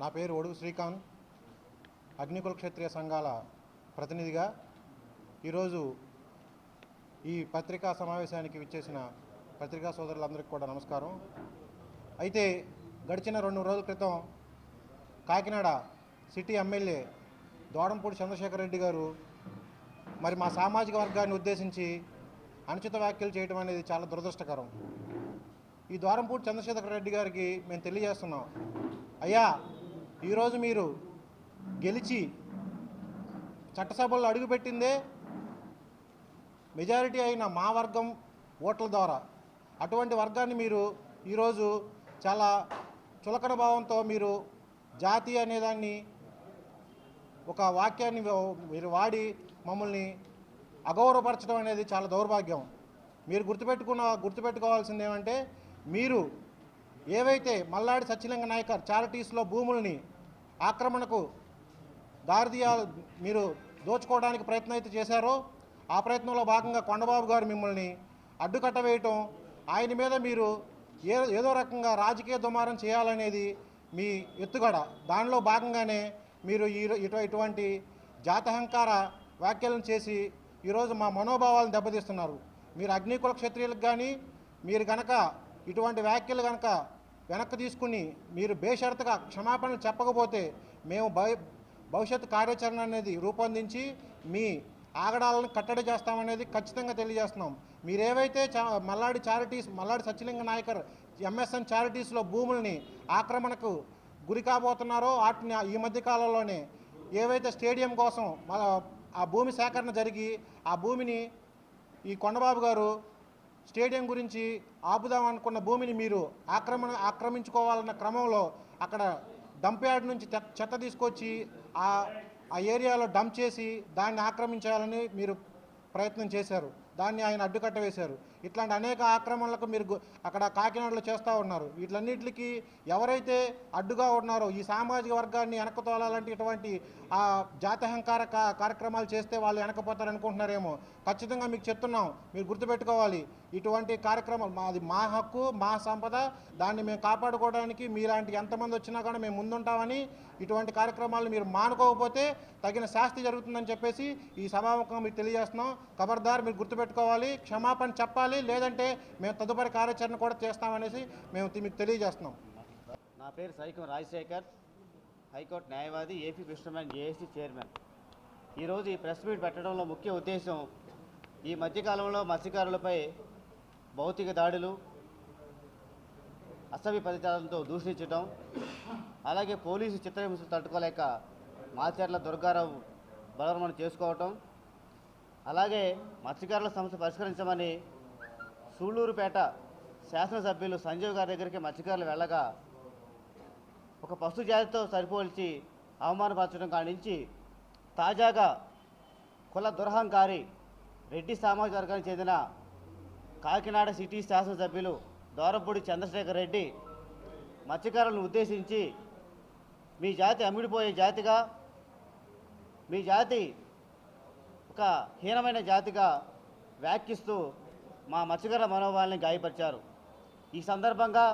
నా పేరు ఒడుగు శ్రీకాంత్. అగ్నికుల క్షత్రియ సంఘాల ప్రతినిధిగా ఈరోజు ఈ పత్రికా సమావేశానికి విచ్చేసిన పత్రికా సోదరులందరికీ కూడా నమస్కారం. అయితే గడిచిన రెండు రోజుల క్రితం కాకినాడ సిటీ ఎమ్మెల్యే దోడంపూడి చంద్రశేఖర్ రెడ్డి గారు మరి మా సామాజిక వర్గాన్ని ఉద్దేశించి అనుచిత వ్యాఖ్యలు చేయడం అనేది చాలా దురదృష్టకరం. ఈ ద్వారంపూడి చంద్రశేఖర్ రెడ్డి గారికి మేము తెలియజేస్తున్నాం. అయ్యా ఈరోజు మీరు గెలిచి చట్టసభల్లో అడుగుపెట్టిందే మెజారిటీ అయిన మా వర్గం ఓట్ల ద్వారా. అటువంటి వర్గాన్ని మీరు ఈరోజు చాలా చులకన భావంతో మీరు జాతి అనేదాన్ని ఒక వాక్యాన్ని మీరు వాడి మమ్మల్ని అగౌరవపరచడం అనేది చాలా దౌర్భాగ్యం. మీరు గుర్తుపెట్టుకున్న గుర్తుపెట్టుకోవాల్సింది ఏమంటే మీరు ఏవైతే మల్లాడి సత్యలింగ నాయకర్ చారిటీస్లో భూముల్ని ఆక్రమణకు దారితీయ మీరు దోచుకోవడానికి ప్రయత్నం అయితే చేశారో ఆ ప్రయత్నంలో భాగంగా కొండబాబు గారు మిమ్మల్ని అడ్డుకట్ట వేయటం ఆయన మీద మీరు ఏ ఏదో రకంగా రాజకీయ దుమారం చేయాలనేది మీ ఎత్తుగడ. దానిలో భాగంగానే మీరు ఈ ఇటు ఇటువంటి జాతహంకార వ్యాఖ్యలను చేసి ఈరోజు మా మనోభావాలను దెబ్బతీస్తున్నారు. మీరు అగ్నికుల క్షత్రియులకు కానీ మీరు గనక ఇటువంటి వ్యాఖ్యలు కనుక వెనక్కి తీసుకుని మీరు బేషరతుగా క్షమాపణలు చెప్పకపోతే మేము భవి భవిష్యత్ కార్యాచరణ అనేది రూపొందించి మీ ఆగడాలను కట్టడి చేస్తామనేది ఖచ్చితంగా తెలియజేస్తున్నాం. మీరేవైతే చా మల్లాడి చారిటీస్ మల్లాడి సత్యలింగ నాయకర్ ఎంఎస్ఎన్ చారిటీస్లో భూముల్ని ఆక్రమణకు గురి కాబోతున్నారో వాటిని ఈ మధ్య కాలంలోనే ఏవైతే స్టేడియం కోసం ఆ భూమి సేకరణ జరిగి ఆ భూమిని ఈ కొండబాబు గారు స్టేడియం గురించి ఆపుదాం అనుకున్న భూమిని మీరు ఆక్రమణ ఆక్రమించుకోవాలన్న క్రమంలో అక్కడ డంప్ యార్డ్ నుంచి చెత్త తీసుకొచ్చి ఆ ఆ ఏరియాలో డంప్ చేసి దాన్ని ఆక్రమించాలని మీరు ప్రయత్నం చేశారు. దాన్ని ఆయన అడ్డుకట్ట వేశారు. ఇట్లాంటి అనేక ఆక్రమణలకు మీరు అక్కడ కాకినాడలో చేస్తూ ఉన్నారు. వీటిలన్నిటికీ ఎవరైతే అడ్డుగా ఉన్నారో ఈ సామాజిక వర్గాన్ని వెనకతోలాలంటే ఇటువంటి ఆ జాతహంకార కార్యక్రమాలు చేస్తే వాళ్ళు వెనకపోతారు అనుకుంటున్నారేమో ఖచ్చితంగా మీకు చెప్తున్నాం. మీరు గుర్తుపెట్టుకోవాలి. ఇటువంటి కార్యక్రమాలు మాది మా హక్కు మా సంపద దాన్ని మేము కాపాడుకోవడానికి మీలాంటి ఎంతమంది వచ్చినా కూడా మేము ముందుంటామని ఇటువంటి కార్యక్రమాలు మీరు మానుకోకపోతే తగిన శాస్తి జరుగుతుందని చెప్పేసి ఈ సమావేశం మీకు తెలియజేస్తున్నాం. ఖబర్దార్ మీరు గుర్తుపెట్టుకోవాలి. క్షమాపణ చెప్పాలి. లేదంటే మేము తదుపరి కార్యాచరణ కూడా చేస్తామనేసి మేము మీకు తెలియజేస్తున్నాం. నా పేరు సైకం రాజశేఖర్ హైకోర్టు న్యాయవాది ఏపీ కృష్ణమన్ జేఏసీ చైర్మన్. ఈరోజు ఈ ప్రెస్ మీట్ పెట్టడంలో ముఖ్య ఉద్దేశం ఈ మధ్యకాలంలో మత్స్యకారులపై భౌతిక దాడులు అసభ్య పదితాలతో దూషించడం అలాగే పోలీసు చిత్రహింసలు తట్టుకోలేక మాచర్ల దుర్గారావు బలవరమణ చేసుకోవటం అలాగే మత్స్యకారుల సమస్య పరిష్కరించమని సూళ్ళూరుపేట శాసనసభ్యులు సంజీవ్ గారి దగ్గరికి మత్స్యకారులు వెళ్ళగా ఒక పశు జాతితో సరిపోల్చి అవమానపరచడం కానించి తాజాగా కుల దురహంకారి రెడ్డి సామాజిక వర్గానికి చెందిన కాకినాడ సిటీ శాసనసభ్యులు దోరపూడి చంద్రశేఖర్ రెడ్డి మత్స్యకారులను ఉద్దేశించి మీ జాతి అమ్మిడిపోయే జాతిగా మీ జాతి ఒక హీనమైన జాతిగా వ్యాఖ్యిస్తూ మా మత్స్యకారుల మనోభావాల్ని గాయపరిచారు. ఈ సందర్భంగా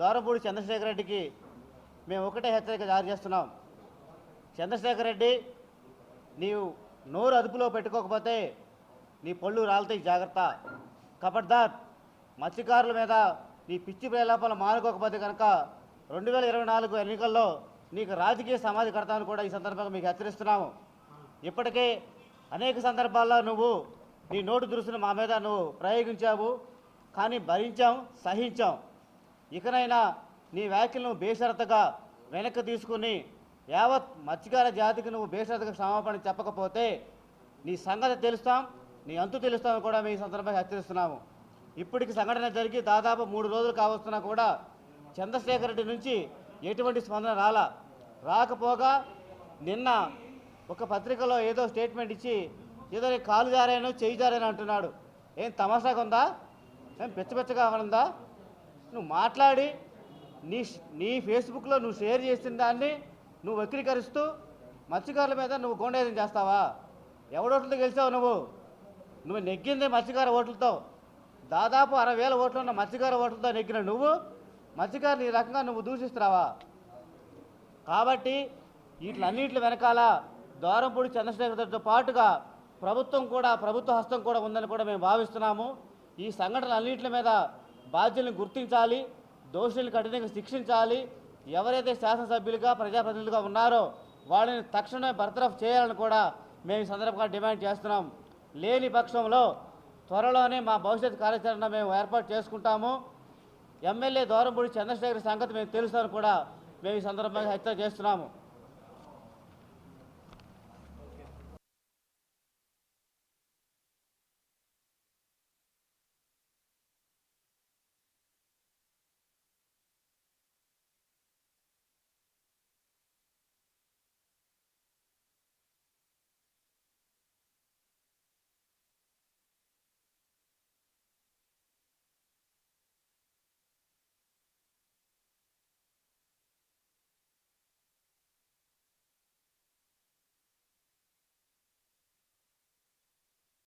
దోరపూడి చంద్రశేఖర రెడ్డికి మేము ఒకటే హెచ్చరిక జారీ చేస్తున్నాం. చంద్రశేఖర్ రెడ్డి నీవు నోరు అదుపులో పెట్టుకోకపోతే నీ పళ్ళు రాలుతాయి జాగ్రత్త. కబడ్దార్ మత్స్యకారుల మీద నీ పిచ్చి ప్రలాపాలు మానుకోకపోతే కనుక రెండు వేల ఇరవై నాలుగు ఎన్నికల్లో నీకు రాజకీయ సమాధి కడతామని కూడా ఈ సందర్భంగా మీకు హెచ్చరిస్తున్నాము. ఇప్పటికే అనేక సందర్భాల్లో నువ్వు నీ నోటు దురుసును మా మీద నువ్వు ప్రయోగించావు కానీ భరించాం సహించాం ఇకనైనా నీ వ్యాఖ్యలను బేషరతగా వెనక్కి తీసుకుని యావత్ మత్స్యకార జాతికి నువ్వు బేషరతగా క్షమాపణ చెప్పకపోతే నీ సంగతి తెలుస్తాం నీ అంతు తెలుస్తామని కూడా మీ సందర్భంగా హెచ్చరిస్తున్నాము. ఇప్పటికి సంఘటన జరిగి దాదాపు మూడు రోజులు కావస్తున్నా కూడా చంద్రశేఖర్ రెడ్డి నుంచి ఎటువంటి స్పందన రాలా. రాకపోగా నిన్న ఒక పత్రికలో ఏదో స్టేట్మెంట్ ఇచ్చి ఏదో కాలు జారాను చేయి జారాను అంటున్నాడు. ఏం తమాషాగా ఉందా ఏం పెచ్చపెచ్చగా ఉందా? నువ్వు మాట్లాడి నీ నీ ఫేస్బుక్లో నువ్వు షేర్ చేసిన దాన్ని నువ్వు వక్రీకరిస్తూ మత్స్యకారుల మీద నువ్వు గోండేదం చేస్తావా? ఎవడోట్లతో గెలిచావు నువ్వు? నువ్వు నెగ్గింది మత్స్యకార ఓట్లతో. దాదాపు అరవై వేల ఓట్లు ఉన్న మత్స్యకార ఓట్లతో నెగ్గిన నువ్వు మత్స్యకారులు ఈ రకంగా నువ్వు దూషిస్తున్నావా? కాబట్టి వీటిలన్నింటి వెనకాల ద్వారంపూడి చంద్రశేఖర్తో పాటుగా ప్రభుత్వం కూడా ప్రభుత్వ హస్తం కూడా ఉందని కూడా మేము భావిస్తున్నాము. ఈ సంఘటనలన్నింటి మీద బాధ్యులను గుర్తించాలి దోషులను కఠినంగా శిక్షించాలి. ఎవరైతే శాసనసభ్యులుగా ప్రజాప్రతినిధులుగా ఉన్నారో వాళ్ళని తక్షణమే బర్తరఫ్ చేయాలని కూడా మేము ఈ సందర్భంగా డిమాండ్ చేస్తున్నాం. లేని పక్షంలో త్వరలోనే మా భవిష్యత్ కార్యాచరణ మేము ఏర్పాటు చేసుకుంటాము. ఎమ్మెల్యే దూరంపూడి చంద్రశేఖర్ సంగతి మేము తెలుస్తామని కూడా మేము ఈ సందర్భంగా హెచ్చరిక చేస్తున్నాము.